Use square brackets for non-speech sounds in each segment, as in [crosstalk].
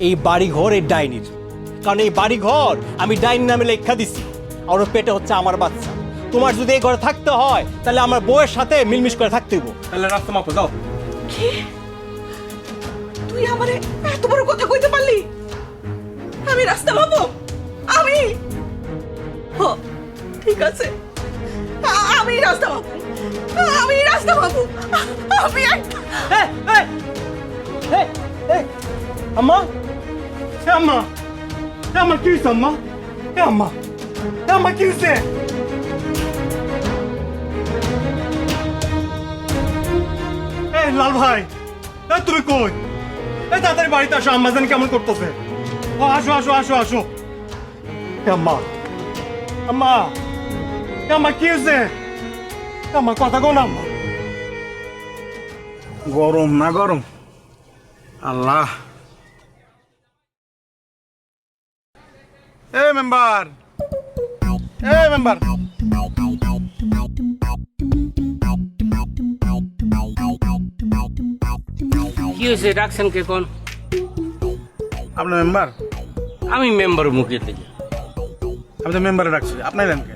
এই বাড়িঘর এই ডাইনির। কারণ এই বাড়িঘর আমি ডাইনি নামে লেখা দিছি। আর ওর পেটে হচ্ছে আমার বাচ্চা। তোমার যদি এই ঘরে থাকতে হয় তাহলে আমার বউয়ের সাথে মিলমিশ করে থাকতে হইব। তাহলে রাস্তা মাপো যাও। কি? তুই আমারে এত বড় কথা কইতে পারলি? আমি রাস্তা পাবো আমি? হ ঠিক আছে। আমি রাস্তা পাবো আমি রাস্তা পাবো আমি এক- এই, এই, এই, এই, আম্মা। আম্মা আম্মা কি হয়েছে আম্মা আম্মা আম্মা কি হয়েছে লাল ভাই তুমি কই? এই তাড়াতাড়ি বাড়িতে আসো, আম্মা জানি কেমন করতেছে। ও, আসো আসো আসো আসো। আম্মা আম্মা আম্মা কি হয়েছে আম্মা কথা কো না, আম্মা। গরম না গরম? আল্লাহ। এ মেম্বার। এ মেম্বার। কি হয়েছে? ডাকছেন কে কোন? আপনার মেম্বার? আমি মেম্বার মুখে থেকে। আমি তো মেম্বারে ডাকছি আপনার এলেন কে?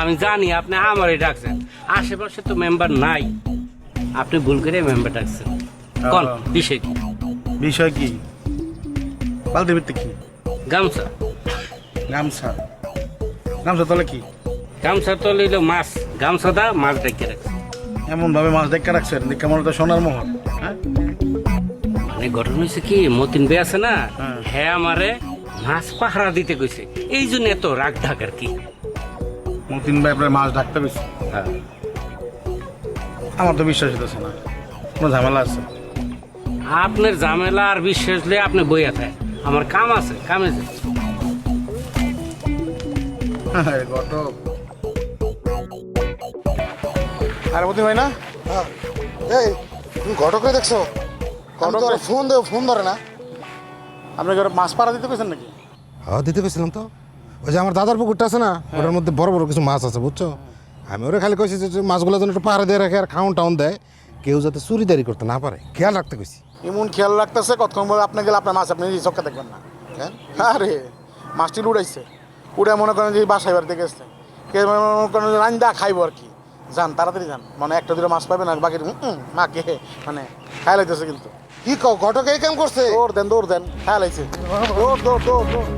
আমি জানি আপনি আমারই ডাকছেন। আশেপাশে তো মেম্বার নাই। আপনি ভুল করে মেম্বার ডাকছেন। কোন। বিষয় কি? বিষয় কি? বালতি কি? গামছা। গামছা। গামছা তাহলে কি? গামছা তো লইল মাছ। গামছা দা মাছ ডেকে রাখছে। এমন ভাবে মাছ দেখা রাখছেন? দেখা মনে তো সোনার মোহর হ্যাঁ? মানে ঘটনা হয়েছে কি মতিন বে আছে না হ্যাঁ। আমারে মাছ পাহারা দিতে কইছে। এই জন্য এত রাগ ঢাক আর কি। মতিন ভাই আপনার মাছ ডাকতে বেশি হ্যাঁ। আমার তো বিশ্বাস হইতেছে না। কোনো ঝামেলা আছে? আপনার ঝামেলা আর বিশ্বাস আপনি বইয়া থাকে আমার কাম আছে কামে যাই। ঘটক আরে মতিন ভাই না? হ্যাঁ। এই তুমি দেখছ? ঘটক? ফোন ফোন ধরে না। আপনি কি মাছ পাড়া দিতে পেরেছেন নাকি? হ্যাঁ দিতে তো। ওই যে আমার দাদার পুকুরটা আছে না ওটার মধ্যে বড় বড় কিছু মাছ আছে বুঝছ? আমি ওরা খালি কইছি যে মাছগুলো যেন একটু পাহাড়ে দিয়ে রাখে আর খাউন টাউন দেয় কেউ যাতে চুরিদারি করতে না পারে। খেয়াল রাখতে কইছি। এমন খেয়াল রাখতেছে কতক্ষণ পরে আপনি গেলে আপনার মাছ আপনি নিজে চোখে দেখবেন না। কেন? আরে মাছটি উড়াইছে উড়ে মনে করেন যে বাসায় বাড়িতে গেছে কে মনে করেন রান্দা খাইবো আর কি। যান তাড়াতাড়ি যান। মানে একটা দুটো মাছ পাবেন আর বাকি মাকে মানে খাই লাইতেছে কিন্তু। কি ঘটক এই কাম করছে? দৌড় দেন দৌড় দেন খাই লাইছে। দৌড় দৌড় দৌড় দৌড়।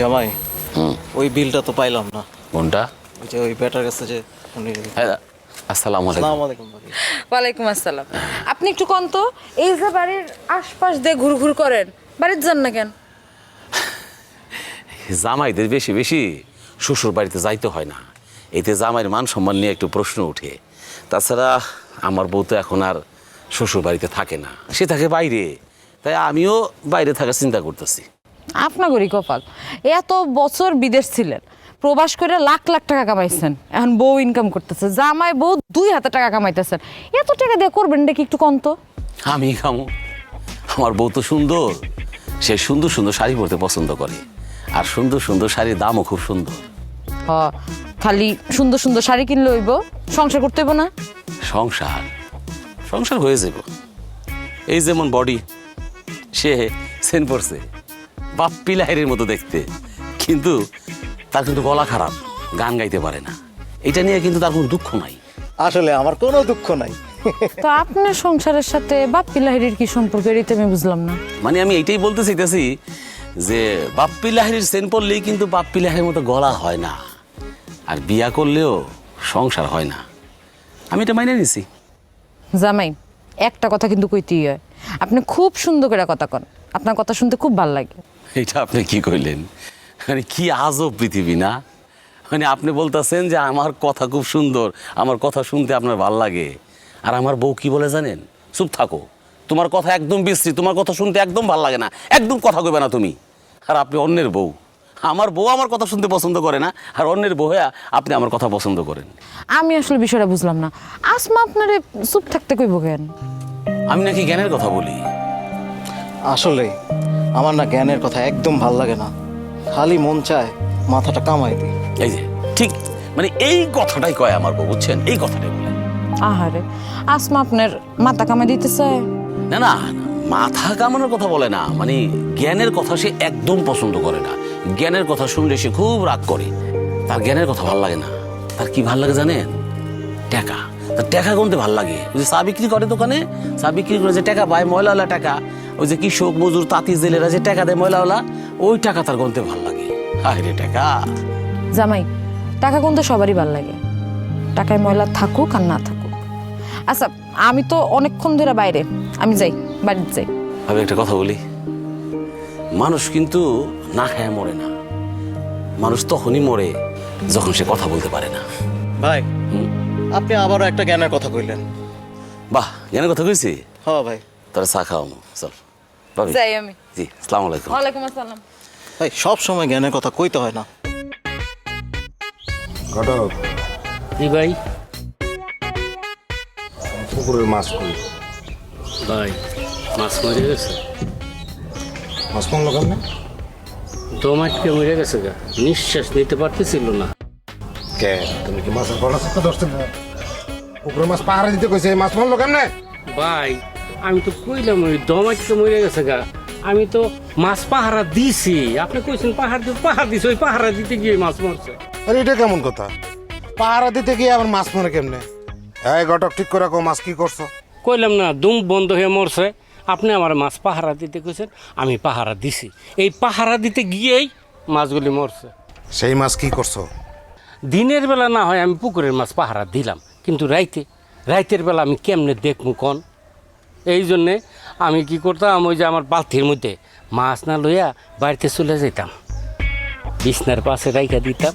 জামাই ওই বিলটা তো পাইলাম না। কোনটা? ওই যে ওই বেটার কাছে যে উনি হ্যাঁ আসসালামু আলাইকুম। আসসালামু আলাইকুম ভাবি। ওয়ালাইকুম আসসালাম। আপনি একটু কোন তো এই যে বাড়ির আশপাশ দিয়ে ঘুরঘুর করেন বাড়ির যান না কেন? জামাইদের বেশি বেশি শ্বশুর বাড়িতে যাইতে হয় না। এতে জামাইয়ের মান সম্মান নিয়ে একটু প্রশ্ন ওঠে তাছাড়া আমার বউ তো এখন আর শ্বশুর বাড়িতে থাকে না। সে থাকে বাইরে। তাই আমিও বাইরে থাকার চিন্তা করতেছি। আপনাগরই কপাল। এত বছর বিদেশ ছিলেন প্রবাস করে লাখ লাখ টাকা কামাইছেন এখন বউ ইনকাম করতেছে জামাই বউ দুই হাতে টাকা কামাইতেছেন। এত টাকা দিয়ে করবেন নাকি একটু কম তো? আমি খামো। আমার বউ তো সুন্দর সে সুন্দর সুন্দর শাড়ি পরতে পছন্দ করে আর সুন্দর সুন্দর শাড়ির দামও খুব সুন্দর। হ খালি সুন্দর সুন্দর শাড়ি কিনলে হইব সংসার করতে হইব না? সংসার সংসার হয়ে যাব এই যেমন বডি সে সেন পড়ছে বাপ্পি লাহিরের মতো দেখতে। কিন্তু তার কিন্তু গলা খারাপ গান গাইতে পারে না। এটা নিয়ে কিন্তু তার কোনো দুঃখ নাই। আসলে আমার কোনো দুঃখ নাই। তো আপনার সংসারের সাথে বাপ্পি লাহিড়ির কি সম্পর্ক এটাই তো আমি বুঝলাম না। মানে আমি এইটাই বলতে চাইতেছি যে বাপ্পি লাহিরির সেন পড়লেই কিন্তু বাপ্পি লাহিরির মতো গলা হয় না। আর বিয়া করলেও সংসার হয় না। আমি এটা মাইনে নিছি। জামাই একটা কথা কিন্তু কইতেই হয়। আপনি খুব সুন্দর করে কথা কন। আপনার কথা শুনতে খুব ভালো লাগে। এটা আপনি কি কইলেন? মানে কি আজব পৃথিবী না? মানে আপনি বলতেছেন যে আমার কথা খুব সুন্দর আমার কথা শুনতে আপনার ভালো লাগে। আর আমার বউ কি বলে জানেন? চুপ থাকো। তোমার কথা একদম বিশ্রী তোমার কথা শুনতে একদম ভালো লাগে না। একদম কথা কইবে না তুমি। আর আপনি অন্যের বউ। আমার বউ আমার কথা শুনতে পছন্দ করে না আর অন্যের বউ আপনি আমার কথা পছন্দ করেন। আমি আসলে বিষয়টা বুঝলাম না। আসমা আপনারে চুপ থাকতে কইব কেন? আমি নাকি জ্ঞানের কথা বলি? আসলে আমার না জ্ঞানের কথা একদম ভালো লাগে না। খালি মন চায় মাথাটা কামাই দিই। এই যে ঠিক মানে এই কথাটাই কয় আমার বউ বুঝছেন? এই কথাটাই বলে। আহারে আসমা আপনার মাথা কামাই দিতে চায় না না মাথা কামানোর কথা বলে না মানে জ্ঞানের কথা সে একদম পছন্দ করে না। জ্ঞানের কথা শুনলে সে খুব রাগ করে। তার জ্ঞানের কথা ভালো লাগে না। তার কি ভালো লাগে জানেন? টাকা। তার টাকা গুনতে ভালো লাগে। ওই যে চা বিক্রি করে দোকানে চা বিক্রি করে যে টাকা পায় ময়লাওয়ালা টাকা ওই যে কৃষক মজুর তাঁতি জেলেরা যে টাকা দেয় ময়লাওয়ালা ওই টাকা তার গুনতে ভালো লাগে। হায় রে টাকা। জামাই টাকা গুনতে সবারই ভালো লাগে। টাকায় ময়লা থাকুক আর না থাকুক। আচ্ছা আমি তো অনেকক্ষণ ধরে বাইরে। আমি যাই বাড়িতে যাই। আমি একটা কথা বলি। মানুষ কিন্তু না খায় মরে না। মানুষ তখনই মরে যখন সে কথা বলতে পারে না। ভাই আপনি আবারও একটা জ্ঞানের কথা কইলেন। বাহ জ্ঞানের কথা কইছি? হ ভাই। তোরা চা চল যাই আমি। জি সালাম আলাইকুম। ওয়ালাইকুম আসসালাম। ভাই সব সময় জ্ঞানের কথা কইতে হয় না। ঘটক। জি ভাই। পুকুরের মাছ কই? ভাই মাছ মরে গেছে। মাছ মারলো কেমনে? দমাটকে মরে গেছে গা। নিঃশ্বাস নিতে পারতেছিল না। কে? তুমি কি মাছের গলা পুকুরের মাছ পাহাড়ে দিতে কইছে মাছ মারলো কেমনে? ভাই আমি তো কইলাম ওই দমাটকে মরে গেছে গা। আমি তো মাছ পাহারা দিছি। আপনি কইছেন পাহাড় দিতে পাহাড় দিছে ওই পাহারা দিতে গিয়ে মাছ মরছে। আরে এটা কেমন কথা? পাহারা দিতে গিয়ে আবার মাছ মরে কেমনে? এই ঘটক ঠিক করে কো মাছ কি করছ? কইলাম না দুম বন্ধ হয়ে মরছে। আপনি আমার মাছ পাহারা দিতে কইছেন আমি পাহারা দিছি। এই পাহারা দিতে গিয়েই মাছগুলি মরছে। সেই মাছ কি করছ? দিনের বেলা না হয় আমি পুকুরের মাছ পাহারা দিলাম। কিন্তু রাইতে রাইতের বেলা আমি কেমনে দেখব কন? এই জন্যে আমি কি করতাম ওই যে আমার বালতির মধ্যে মাছ না লইয়া বাড়িতে চলে যেতাম বিছনার পাশে রাইখা দিতাম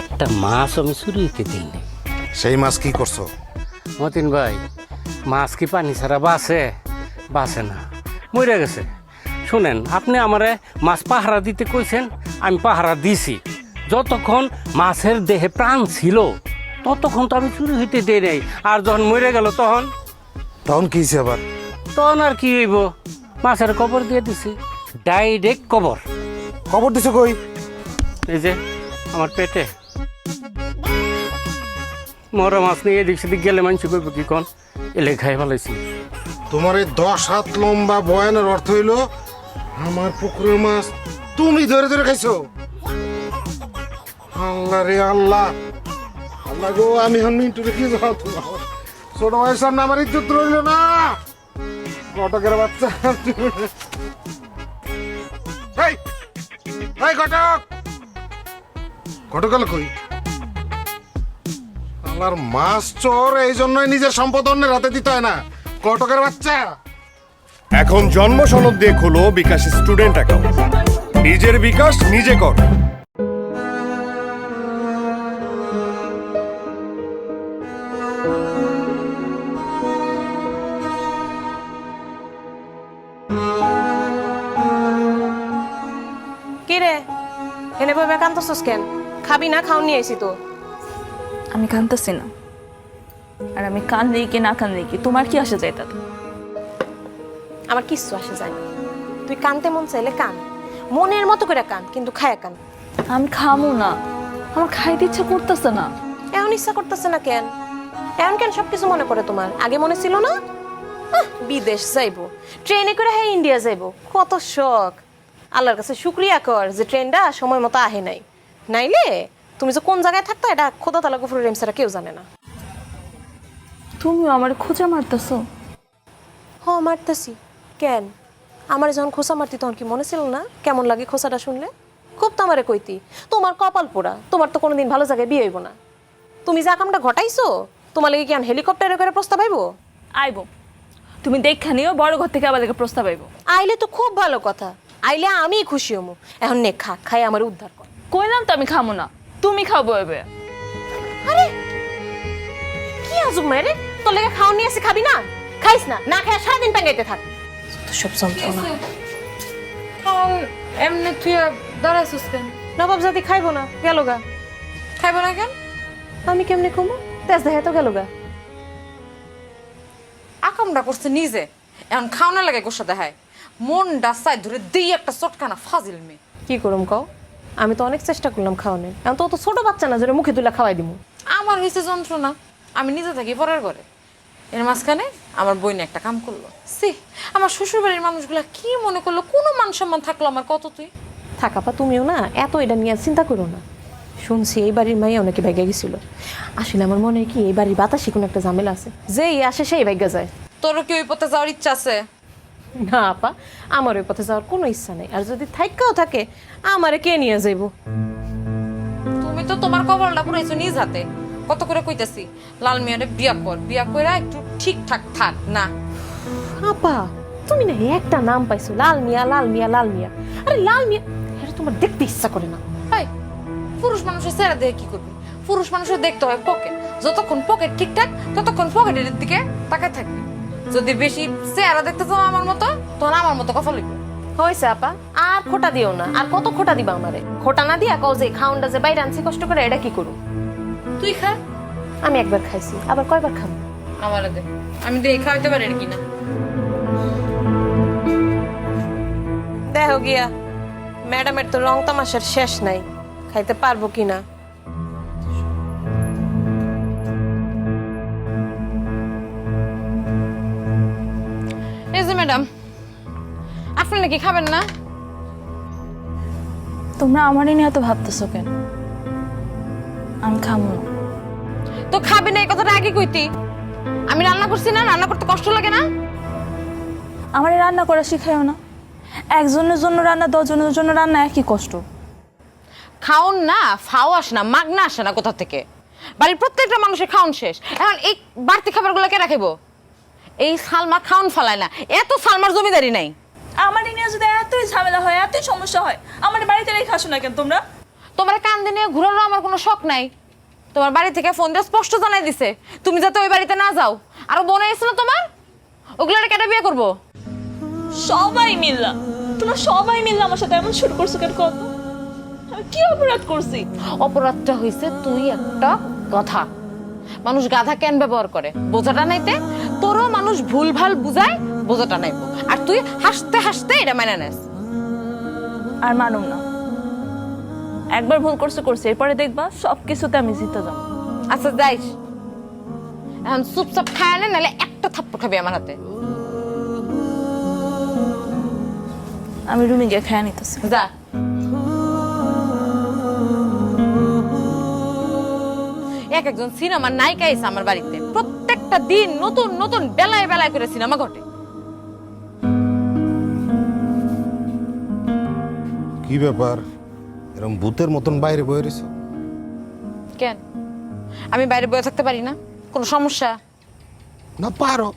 একটা মাছ আমি চুরি হইতে দিইনি। সেই মাছ কি করছ? মতিন ভাই মাছ কি পানি ছাড়া বাসে বাসে না মরে গেছে। শুনেন আপনি আমারে মাছ পাহারা দিতে কইছেন আমি পাহারা দিছি। যতক্ষণ মাছের দেহে প্রাণ ছিল ততক্ষণ তো আমি চুরি হইতে দেই নাই। আর যখন মরে গেল তখন তখন কি হইছে আবার? তখন আর কি হইব? মাছের কবর দিয়ে দিছি। ডাইরেক্ট কবর। খবর দিছো কই? এই যে আমার পেটে। মরা মাছ নিয়ে এদিক সেদিক গেলে মানুষ করব কি কন? এলে খাই ফেলাইছি। তোমার এই দশ হাত লম্বা বয়ানের অর্থ হইল আমার পুকুরের মাছ তুমি ধরে ধরে খাইছো। আল্লাহ রে আল্লাহ। আল্লাহ গো আমি এখন মিন্টু রেখে যাও তোমার ছোট ভাইয়ের সামনে আমার ইজ্জত রইল না। ঘটকের বাচ্চা। এই ঘটক ঘটক। গেল কই? আমার মাছ চোর, এই জন্যই নিজের সম্পদ অন্যের হাতে দিতে হয় না। ঘটকের বাচ্চা। এখন জন্ম সনদ দিয়ে খোলো বিকাশ স্টুডেন্ট অ্যাকাউন্ট। নিজের বিকাশ নিজে কর। কান্দছস কেন খাবি না খাও নিয়ে আইছি তো। আমি কানতেছি না। আর আমি কানলেই কি না কানলেই কি তোমার কি আসে যায় তাতে? আমার কিচ্ছু আসে যায় না। তুই কানতে মন চাইলে কান। মনের মতো করে কান কিন্তু খায় কান। আমি খামো না। আমার খাইতে ইচ্ছা করতেছে না। এখন ইচ্ছা করতেছে না কেন? এখন কেন সবকিছু মনে পড়ে তোমার? আগে মনে ছিল না? বিদেশ যাইবো। ট্রেনে করে হ্যাঁ ইন্ডিয়া যাইবো। কত শখ। আল্লাহর কাছে শুক্রিয়া কর যে ট্রেনটা সময় মতো আহে নাই। নাইলে তুমি যে কোন জায়গায় থাকতো এটা খোদা তালা গফুর রেমসারা কেউ জানে না। তুমিও আমার খোঁজা মারতেছো? হ মারতেছি। কেন? আমার যখন খোসা মারতি তখন কি মনে ছিল না? কেমন লাগে খোসাটা শুনলে? খুব তো আমারে কইতি তোমার কপাল পোড়া তোমার তো কোনোদিন ভালো জায়গায় বিয়ে হইব না। তুমি যা কামটা ঘটাইছো তোমার লাগে কি আমি হেলিকপ্টারে করে প্রস্তাব আইবো? আইবো। তুমি দেখা নিও বড় ঘর থেকে আমাদেরকে প্রস্তাব আইবো। আইলে তো খুব ভালো কথা। আইলে আমি খুশি হমু। এখন নে খা খাই আমার উদ্ধার কর। কইলাম তো আমি খামো না। তুমি খাব এবে। আরে কি আজব মেরে তোর লেগে খাওয়া নিয়ে এসে খাবি না? খাইস না না খায় সারাদিন টাঙ্গাইতে থাক। তো সব যন্ত্রণা। খাওন এমনি তুই দাঁড়াইছিস কেন? নবাব জাতি খাইবো না গেল গা। খাইব না কেন? আমি কেমনে কমু তেজ দেখে তো গেল গা। আকামটা করছে নিজে। এখন খাওয়ানো লাগে গোসা দেখায় মন ডাসায় ধরে দিই একটা চটকানা ফাজিল মেয়ে। কি করুম কও? আমি তো অনেক চেষ্টা করলাম খাওয়ানোর। এখন তো ও তো ছোট বাচ্চা না যেটা মুখে তুলে খাওয়াই দিমু। আমার হয়েছে যন্ত্রণা। আমি নিজে থাকি পরের ঘরে। এর মাঝখানে আমার বইনে একটা কাম করল। সি আমার শ্বশুর বাড়ির মানুষগুলা কি মনে করল? কোনো মান সম্মান থাকল আমার কত তুই? থাকাপা তুমিও না এত এটা নিয়ে চিন্তা করো না। শুনছি এই বাড়ির মাইয়াও নাকি ভাগ্যা গেছিল। আসলে আমার মনে হয় কি এই বাড়ির বাতাসে কোনো একটা ঝামেলা আছে। যেই আসে সেই ভাগ্যা যায়। তোরও কি ওই পথে যাওয়ার ইচ্ছা আছে? না আপা আমার ওই পথে যাওয়ার কোনো ইচ্ছা নেই। আর যদি থাইকাও থাকে আমারে কে নিয়ে যাইব? তুমি তো তোমার কবলটা পুরাইছো নিজ হাতে। কত করে কইতাছি লাল মিয়ারে বিয়া কর বিয়া কইরা একটু ঠিকঠাক থাক না। আপা তুমি না একটা নাম পাইছো লাল মিয়া লাল মিয়া লাল মিয়া। আরে লাল মিয়া এটা তোমার দেখতে ইচ্ছা করে না। হাই পুরুষ মানুষের চেহারা দেখে কি করবে? পুরুষ মানুষের দেখতে হয় পকেট যতক্ষণ পকেট ঠিকঠাক ততক্ষণ পকেটের দিকে তাকায় থাকবি। যদি বেশি চেহারা দেখতে চাও আমার মতো তখন আমার মতো কথা লিখবি হয়েছে আপা আর খোটা দিও না। আর কত খোটা দিবা আমারে? খোটা না দিয়া কও যে খাউনটা যে বাইরে আনছি কষ্ট করে এটা কি করু? তুই খা। আমি একবার খাইছি আবার কয়বার খাব? আমার দে। আমি দেখে খাওয়াইতে পারি কিনা দেখো গিয়া ম্যাডামের তো রং তামাশার শেষ নাই। খাইতে পারব কিনা ম্যাডাম আপনি নাকি খাবেন না? তোমরা আমারই নিয়ে এত ভাবতেছো কেন? আমি খামো। না তো খাবি না এই কথাটা আগে কইতি। আমি রান্না করছি না রান্না করতে কষ্ট লাগে না? আমার রান্না করা শিখাইও না। একজনের জন্য রান্না দশজনের জন্য রান্না একই কষ্ট। খাওন না ফাও আসে না মাগনা আসে না কোথা থেকে? বাড়ির প্রত্যেকটা মানুষের খাওন শেষ। এখন এই বাড়তি খাবারগুলো কে রাখিব? এই সালমা খাওন ফালায় না। এত সালমার জমিদারি নাই। আমার নিয়ে যদি এতই ঝামেলা হয় এতই সমস্যা হয় আমার বাড়িতে রেখে আসো না কেন তোমরা? তোমার কান্দে নিয়ে ঘুরানোর আমার কোনো শখ নাই। তোমার বাড়ি থেকে ফোন দিয়ে স্পষ্ট জানাই দিছে তুমি যাতে ওই বাড়িতে না যাও। আরও বোন এসেছিল তোমার? ওগুলো কেটে বিয়ে করব? সবাই মিললাম তোমরা সবাই মিললাম আমার সাথে এমন শুরু করছ কেন কত? আমি কি অপরাধ করছি? অপরাধটা হয়েছে তুই একটা গাধা মানুষ গাধা কেন ব্যবহার করে? বোঝাটা নাইতে তোরও মানুষ ভুলভাল বুঝায় বোঝাটা নাইবো। আর তুই হাসতে হাসতে এটা মেনে নেস। আর মানুম না। একবার ভুল করছ করছি। এরপরে দেখবা সব কিছুতে আমি জিতে যাব। আচ্ছা যাইস। এখন চুপচাপ খায় না নাহলে একটা থাপ্পড় খাবি আমার হাতে। আমি রুমে গিয়ে খেয়ে নিতেছি। যা। এক একজন সিনেমার নায়িকা এসে আমার বাড়িতে। প্রত্যেকটা দিন নতুন নতুন বেলায় বেলায় করে সিনেমা ঘটে। কি ব্যাপার? এরকম ভূতের মতন বাইরে বয়ে রয়েছে? কেন? আমি বাইরে বয়ে থাকতে পারি না। কোনো সমস্যা? না পারো।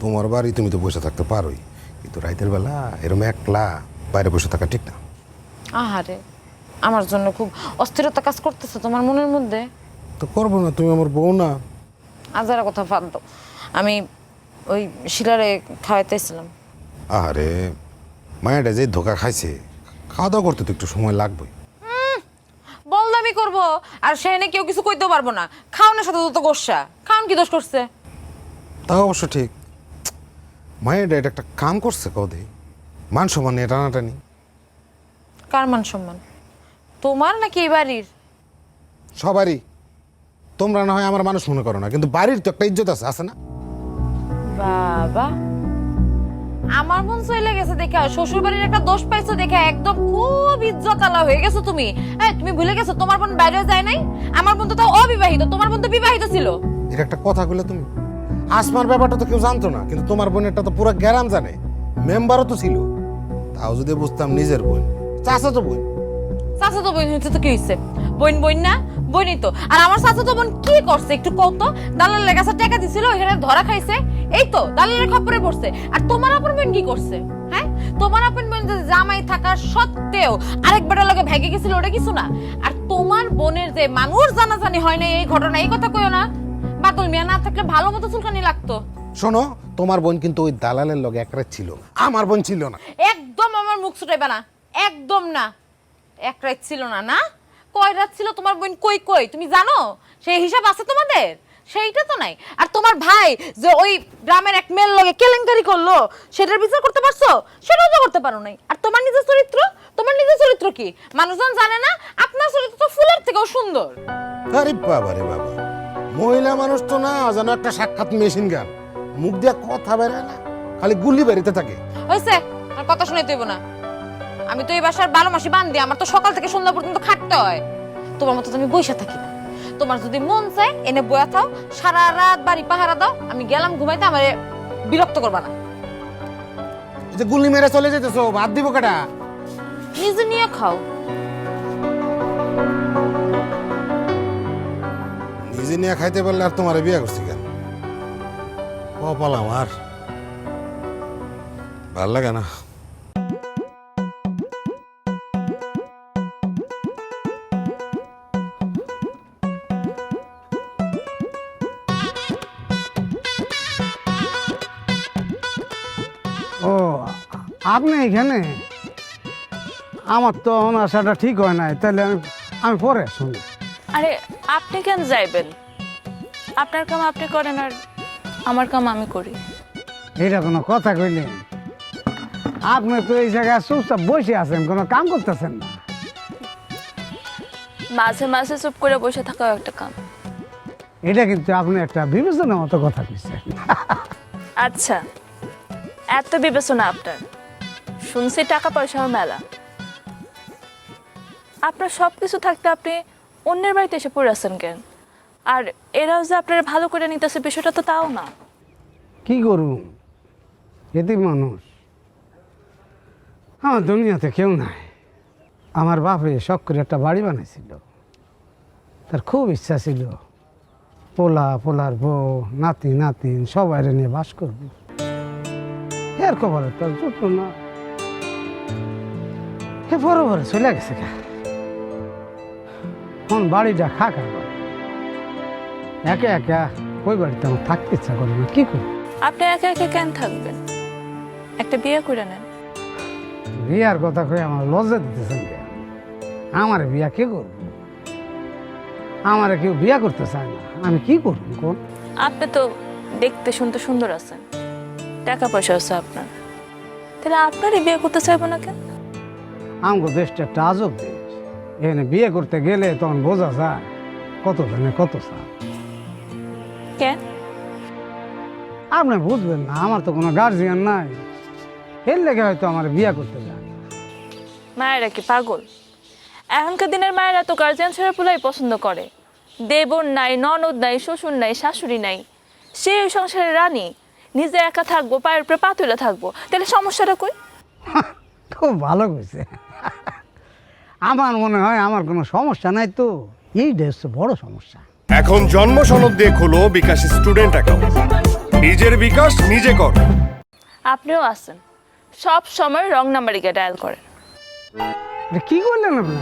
তোমার বাড়ি তুমি তো বসে থাকতে পারোই। কিন্তু রাইতের বেলা এরকম একলা বাইরে বসে থাকা ঠিক না। আহারে আমার জন্য খুব অস্থিরতা কাজ করতেছে তোমার মনের মধ্যে। তো করব না তুমি আমার বউ না। আজারা কথা বাদ দাও আমি ওই শিলারে খাওয়াইতেছিলাম আরে মায়াটা যে ধোকা খাইছে খাওয়া দাওয়া করতে তো একটু সময় লাগবেই। বলদামি করব আর সেখানে কেউ কিছু কইতেও পারব না। খাওয়ানোর সাথে তো গোসা খাওয়ান কি দোষ করছে? তা অবশ্য ঠিক। মায়ের এটা একটা কাম করছে কদে মান সমান নিয়ে টানাটানি। কার মান সম্মান? তোমার নাকি এই বাড়ির? সবারই। তোমরা না হয় আমার মানুষ মনে করো না কিন্তু বাড়ির তো একটা ইজ্জত আছে আছে না? বাবা আমার মন চলে গেছে দেখে শ্বশুর বাড়ির একটা দোষ পাইছো দেখে একদম খুব ইজ্জত আলা হয়ে গেছো তুমি। এই তুমি ভুলে গেছো তোমার বোন বাইরেও যায় নাই? আমার বোন তো তাও অবিবাহিত তোমার বোন তো বিবাহিত ছিল। এটা একটা কথা বলে তুমি। আসমার ব্যাপারটা তো কেউ জানতো না কিন্তু তোমার বোনেরটা তো পুরো গ্যারাম জানে। মেম্বারও তো ছিল। তাও যদি বুঝতাম নিজের বোন। চাষা তো বোন। চাচা তো বোন হচ্ছে তো কি হইছে? বোন বোন না? বোনই তো। আর আমার চাচা তো বোন কি করছে? একটু কও তো। দালালের কাছে টাকা দিছিল এখানে ধরা খাইছে। এই তো দালালের খপ্পরে পড়ছে। আর তোমার আপন বোন কি করছে? হ্যাঁ? তোমার আপন বোন যে জামাই থাকার সত্ত্বেও আরেক বেটার লগে ভেগে গেছিল ওটা কিছু না। আর তোমার বোনের যে মানুষ জানাজানি হয় না এই ঘটনা এই কথা কইও না। বাতুল মিয়া না থাকলে ভালো মতো চুলকানি লাগতো। শোনো তোমার বোন কিন্তু ওই দালালের লগে একরা ছিল। আমার বোন ছিল না। একদম আমার মুখ ছুটাইবে না। একদম না। এক রাত ছিল না না? কয় রাত ছিল তোমার বোন কই কই? তুমি জানো? সেই হিসাব আছে তোমাদের? সেইটা তো নাই। আর তোমার ভাই যে ওই গ্রামের এক মেয়ের লগে কেলেঙ্কারি করল সেটার বিচার করতে পারছ? সেটাও তো করতে পারো নাই। আর তোমার নিজের চরিত্র? তোমার নিজের চরিত্র কি? মানুষজন জানে না আপনার চরিত্র তো ফুলের থেকেও সুন্দর। আরে বাবা রে বাবা। মহিলা মানুষ তো না যেন একটা সাক্ষাৎ মেশিন গান। মুখ দিয়ে কথা বেরোয় না খালি গুলি বেরিতে থাকে। হয়েছে আর কথা শুনে তুইব না। আমি তো এই বাসার বারো মাসি বান্ধি আমার তো সকাল থেকে সন্ধ্যা পর্যন্ত খাটতে হয়। তোমার মতো তো আমি বসে থাকি না। তোমার যদি মন চায় এনে বয়া থাও সারা রাত বাড়ি পাহারা দাও আমি গেলাম ঘুমাইতে আমার বিরক্ত করবা না। যে গুলি মেরে চলে যেতেছো ভাত দিব কেটা নিজে নিয়ে খাও। নিজে নিয়ে খাইতে পারলে আর তোমার বিয়ে করছি কেন? কপাল আমার ভালো লাগে না। আপনি এখানে। আমার তো আসাটা ঠিক হয় নাই তাহলে আমি আমি পরে শুনি আরে আপনি কেন যাইবেন? আপনার কাম আপনি করেন আর আমার কাম আমি করি। এটা কোনো কথা কইলেন? আপনি তো এই জায়গায় চুপচাপ বসে আছেন কোনো কাম করতেছেন না। মাঝে মাঝে চুপ করে বসে থাকাও একটা কাম। এটা কিন্তু আপনি একটা বিবেচনা মতো কথা কইছেন। আচ্ছা এত বিবেচনা আপনার। শুনছি টাকা পয়সাও মেলা। আপনার সব কিছু থাকতে আপনি অন্যের বাড়িতে এসে পড়ে আছেন কেন? আর এরাও যে আপনার ভালো করে নিতেছে বিষয়টা তো তাও না। কি করুম এতে মানুষ। আমার দুনিয়াতে কেউ নাই। আমার বাপে শখ করে একটা বাড়ি বানাইছিল। তার খুব ইচ্ছা ছিল, পোলা, পোলার বউ, নাতি, নাতিন সবাই নিয়ে বাস করব। এর কবলে তার জুটল না। হে বড় বড় চলে গেছে গা এখন বাড়িটা খাকা একা একা ওই বাড়িতে আমার থাকতে ইচ্ছা করে না কি করব? আপনি একা একা কেন থাকবেন? একটা বিয়ে করে নেন। বিয়ার কথা কয়ে আমার লজ্জা দিতেছেন আমার বিয়া কে করব? আমার কেউ বিয়া করতে চায় না আমি কি করব কোন? আপনি তো দেখতে শুনতে সুন্দর আছেন টাকা পয়সা আছে আপনার। তাহলে আপনারই বিয়ে করতে চাইব না কেন? আমগো দেশটা একটা আজব দেশ। এখানে বিয়ে করতে গেলে তখন বোঝা যায় কত জনে কত কেন? আপনি বুঝবেন না আমার তো কোনো গার্জিয়ান নাই। এর লেগে হয়তো আমার বিয়া করতে যায়। মায়েরা কি পাগল? এখনকার দিনের মায়েরা তো গার্জিয়ান ছাড়া পুলাই পছন্দ করে। দেবর নাই ননদ নাই শ্বশুর নাই শাশুড়ি নাই। সে সংসারের রানী। নিজে একা থাকব পায়ের উপরে পা তুলে থাকব। তাহলে সমস্যাটা কই? [laughs] খুব ভালো কইছে। আমার মনে হয় আমার কোনো সমস্যা নাই তো। এইটা হচ্ছে বড় সমস্যা। এখন জন্ম সনদ দিয়ে খোলো বিকাশ স্টুডেন্ট অ্যাকাউন্ট। নিজের বিকাশ নিজে কর। আপনিও আছেন। সব সময় রং নাম্বারিকে ডায়াল করেন। এটা কি করলেন আপনি?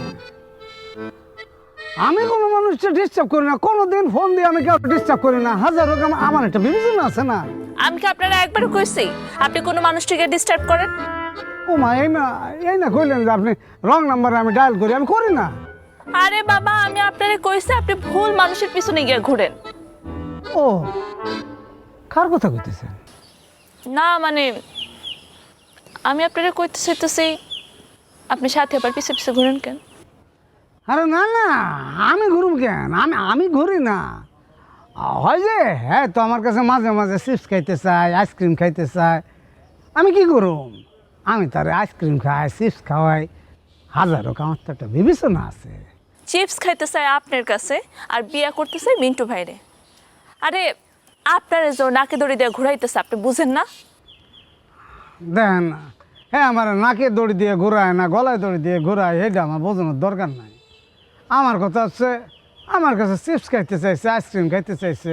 আমি কোনো মানুষকে ডিস্টার্ব করি না। কোনো দিন ফোন দিয়ে আমি কেউ ডিস্টার্ব করি না। হাজার হোক আমার- আমার একটা বিবেচনা আছে না। আমি কি আপনারা একবার কইছি? আপনি কোনো মানুষটিকে ডিস্টার্ব করেন? ও মা এই না এই না কইলেন যে আপনি রং নাম্বারে আমি ডায়াল করি আমি করি না। আরে বাবা আমি আপনারা কইছি আপনি ভুল মানুষের পিছনে গিয়ে ঘুরেন। ও কার কথা কইতেছেন? না মানে আমি আপনারা কইতে চাইতেছি আপনি সাথে আবার পিছে পিছে ঘুরেন কেন? আরে না না আমি ঘুরুম কেন? আমি আমি ঘুরি না। হয় যে হ্যাঁ তো আমার কাছে মাঝে মাঝে চিপস খাইতে চাই আইসক্রিম খাইতে চাই আমি কি করুম? আমি তার আইসক্রিম খাই চিপস খাওয়াই। হাজার হোক আমার তো একটা বিবেচনা আছে। চিপস খাইতে চাই আপনার কাছে আর বিয়া করতে চাই মিন্টু ভাইরে। আরে আপনার যে নাকে দড়ি দিয়ে ঘুরাইতেছে আপনি বুঝেন না? দেখেন না। হ্যাঁ আমার নাকে দড়ি দিয়ে ঘোরায় না গলায় দড়ি দিয়ে ঘোরায় এটা আমার বোঝানোর দরকার নাই। আমার কথা হচ্ছে আমার কাছে চিপস খাইতে চাইছে আইসক্রিম খাইতে চাইছে।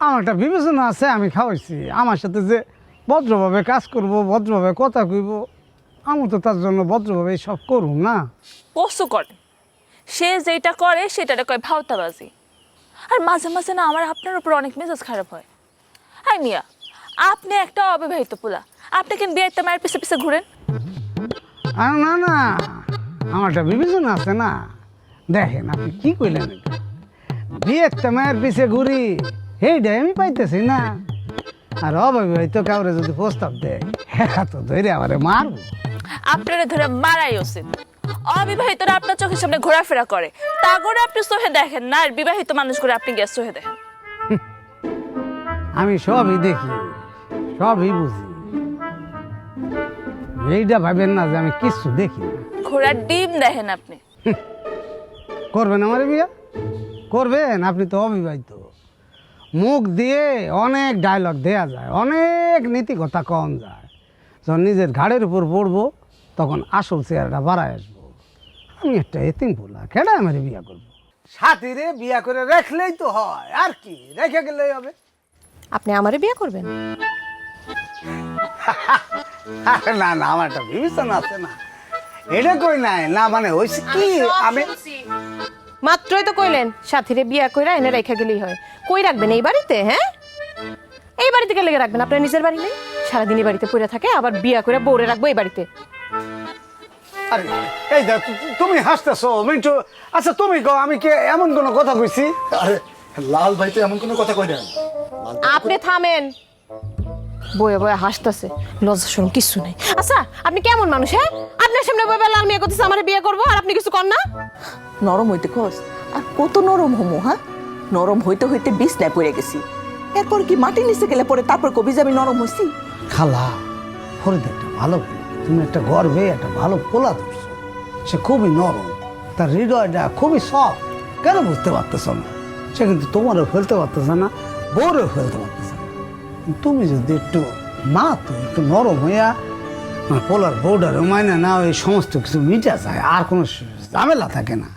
আমার একটা বিবেচনা আছে আমি খাওয়াইছি। আমার সাথে যে ভদ্রভাবে কাজ করব ভদ্রভাবে কথা কইব আমি তো তার জন্য ভদ্রভাবে সব করুম না। পশু করে সে যেটা করে সেটারে কয় ভাওতাবাজি। আর মাঝে মাঝে না আমার আপনার উপর অনেক মেজাজ খারাপ হয়। হাই মিয়া আপনি একটা অবিবাহিত পোলা। আপনি কেন বিয়েতে মায়ের পিছে পিছে ঘুরেন? আর না না আমার একটা বিবেচনা আছে না। দেখেন আপনি কি কইলেন? বিয়ের মায়ের পিছে ঘুরি এইটাই আমি পাইতেছি না। আর অবিবাহিত কাউরে যদি প্রস্তাব দেয় হ্যাঁ তো ধরে আমারে মারবো। আপনারা ধরে মারাই উচিত। অবিবাহিতরা আপনার চোখের সামনে ঘোরাফেরা করে। তা করে আপনি চোখে দেখেন না আর বিবাহিত মানুষ করে আপনি গ্যাস চোখে দেখেন। আমি সবই দেখি সবই বুঝি। এইটা ভাবেন না যে আমি কিচ্ছু দেখি ঘোড়ার ডিম দেখেন আপনি। করবেন আমার বিয়া? করবেন আপনি তো অবিবাহিত। মুখ দিয়ে অনেক ডায়লগ দেয়া যায় অনেক নীতি কথা কম যায়। যখন নিজের ঘাড়ের উপর পড়ব তখন আসল চেয়ারটা বাড়ায় আসব। আমি একটা এতিম বলা কেডা আমার বিয়া করব? সাথীরে বিয়া করে রাখলেই তো হয় আর কি রেখে গেলেই হবে। আপনি আমারে বিয়ে করবেন? [laughs] না না আমার একটা বিবেচনা আছে না। এটা কই নাই? না মানে হয়েছে কি? আমি মাত্রই তো কইলেন সাথীরে বিয়া কইরা এনে রেখে গেলেই হয়। কই রাখবেন এই বাড়িতে হ্যাঁ? এই বাড়িতে কে লেগে রাখবেন? আপনার নিজের বাড়ি নেই? সারাদিন এই বাড়িতে পড়ে থাকে আবার বিয়া করে বউরে রাখব এই বাড়িতে। আরে এই দেখ তুমি হাসতেছো মিন্টু। আচ্ছা তুমি কও আমি কি এমন কোনো কথা কইছি? আরে লাল ভাই তো এমন কোনো কথা কই না আপনি থামেন। বয়ে বয়ে হাসতেছে। লজ্জা শরম কিছু নাই। আচ্ছা আপনি কেমন মানুষ হ্যাঁ? আপনার সামনে বয়ে লাল মেয়ে করতেছে আমার বিয়ে করব আর আপনি কিছু কর না? নরম হইতে কস। আর কত নরম হমু হ্যাঁ? নরম হইতে হইতে বিছনায় পড়ে গেছি। এরপর কি মাটির নিচে গেলে পরে তারপর কবি যে আমি নরম হইছি? খালা ফরিদ একটা ভালো তুমি একটা গর্বে একটা ভালো পোলা ধরছো। সে খুবই নরম তার হৃদয়টা খুবই সফট। কেন বুঝতে পারতেছ না? সে কিন্তু তোমারও ফেলতে পারতেছে না বউরেও ফেলতে পারতেছে তুমি যদি একটু মা তো একটু নরম হইয়া পোলার বউডার মাইনে না ওই সমস্ত কিছু মিটা যায়, আর কোনো ঝামেলা থাকে না।